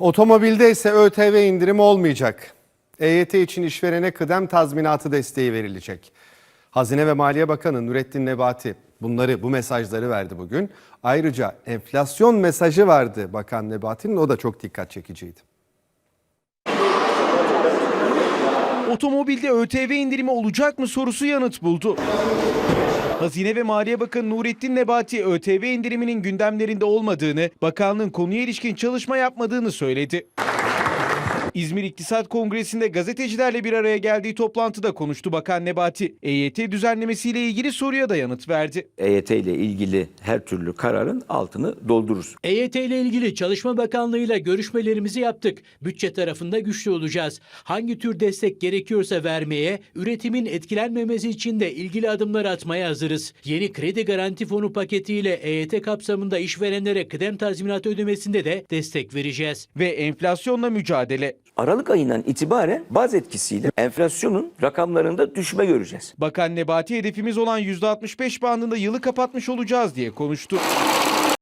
Otomobilde ise ÖTV indirimi olmayacak. EYT için işverene kıdem tazminatı desteği verilecek. Hazine ve Maliye Bakanı Nurettin Nebati bunları, bu mesajları verdi bugün. Ayrıca enflasyon mesajı vardı Bakan Nebati'nin o da çok dikkat çekiciydi. Otomobilde ÖTV indirimi olacak mı sorusu yanıt buldu. Hazine ve Maliye Bakanı Nurettin Nebati ÖTV indiriminin gündemlerinde olmadığını, bakanlığın konuya ilişkin çalışma yapmadığını söyledi. İzmir İktisat Kongresi'nde gazetecilerle bir araya geldiği toplantıda konuştu Bakan Nebati. EYT düzenlemesiyle ilgili soruya da yanıt verdi. EYT ile ilgili her türlü kararın altını doldururuz. EYT ile ilgili Çalışma Bakanlığı ile görüşmelerimizi yaptık. Bütçe tarafında güçlü olacağız. Hangi tür destek gerekiyorsa vermeye, üretimin etkilenmemesi için de ilgili adımlar atmaya hazırız. Yeni kredi garanti fonu paketiyle EYT kapsamında işverenlere kıdem tazminatı ödemesinde de destek vereceğiz. Ve enflasyonla mücadele. Aralık ayından itibaren baz etkisiyle enflasyonun rakamlarında düşme göreceğiz. Bakan Nebati hedefimiz olan %65 bandında yılı kapatmış olacağız diye konuştu.